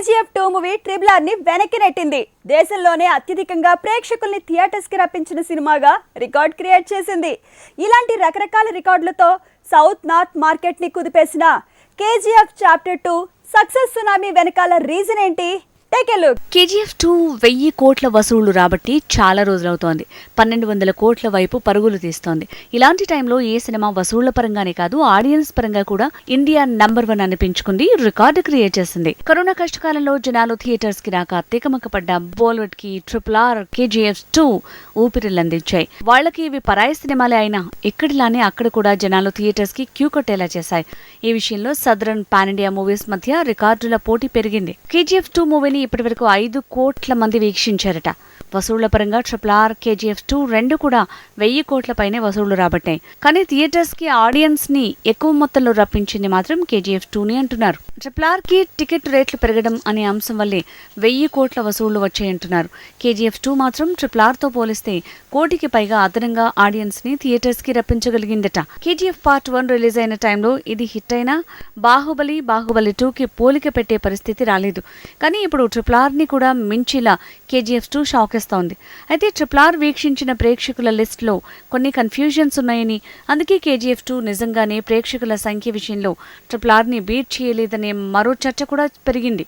KGF two movie triple ఆర్ని వెనక్కి నెట్టింది. దేశంలోనే అత్యధికంగా ప్రేక్షకుల్ని థియేటర్స్కి రప్పించిన సినిమాగా రికార్డ్ క్రియేట్ చేసింది. ఇలాంటి రకరకాల రికార్డులతో సౌత్ నార్త్ మార్కెట్ని కుదిపేసిన KGF chapter two success tsunami వెనకాల రీజన్ ఏంటి? Take a look KGF two వెయ్యి కోట్ల వసూళ్ళు రాబట్టి చాలా రోజులవుతోంది. పన్నెండు వందల కోట్ల వైపు పరుగులు తీస్తోంది. ఇలాంటి టైంలో ఏ సినిమా వసూళ్ళ పరంగానే కాదు ఆడియన్స్ పరంగా కూడా ఇండియా నంబర్ వన్ అనిపించుకుంది రికార్డు క్రియేట్ చేసింది. కరోనా కష్టకాలంలో జనాలు థియేటర్స్కి రాక తికమకపడ్డ బాలీవుడ్కి ట్రిపుల్ ఆర్ కేజీఎఫ్ టూ ఊపిరిలందించాయి వాళ్ళకి ఇవి పరాయి సినిమాలే అయినా ఇక్కడిలానే అక్కడ కూడా జనాలు థియేటర్స్కి క్యూ కొట్టేలా చేశాయి. ఈ విషయంలో సదరన్ పాన్ ఇండియా మూవీస్ మధ్య రికార్డుల పోటీ పెరిగింది. కేజీఎఫ్ టూ మూవీని ఇప్పటివరకు ఐదు కోట్ల మంది వీక్షించారట. వసూళ్ళ పరంగా ట్రిపుల్ ఆర్ కేజీఎఫ్ టూ రెండు కూడా వెయ్యి కోట్ల పైనే వసూళ్ళు రాబట్టాయి. కానీ థియేటర్స్కి ఆడియన్స్ని ఎక్కువ మొత్తంలో రప్పించింది మాత్రం కేజీఎఫ్ టూని అంటున్నారు. ట్రిపుల్ ఆర్కి టికెట్ రేట్లు పెరగడం అనే అంశం వల్లే వెయ్యి కోట్ల వసూళ్ళు వచ్చాయంటున్నారు. కేజీఎఫ్ టూ మాత్రం ట్రిపుల్ ఆర్తో పోలిస్తే కోటికి పైగా అదనంగా ఆడియన్స్ని థియేటర్స్కి రప్పించగలిగిందట. కేజీఎఫ్ పార్ట్ వన్ రిలీజ్ అయిన టైంలో ఇది హిట్ అయినా బాహుబలి బాహుబలి టూ కి పోలిక పెట్టే పరిస్థితి రాలేదు. కానీ ఇప్పుడు ట్రిపుల్ ఆర్ని కూడా మించిలా కేజీఎఫ్ టూ షాకేస్తోంది. అయితే ట్రిపుల్ ఆర్ వీక్షించిన ప్రేక్షకుల లిస్టులో కొన్ని కన్ఫ్యూజన్స్ ఉన్నాయని అందుకే కేజీఎఫ్ టూ నిజంగానే ప్రేక్షకుల సంఖ్య విషయంలో ట్రిపుల్ ఆర్ని బీట్ చేయలేదనే మరో చర్చ కూడా పెరిగింది.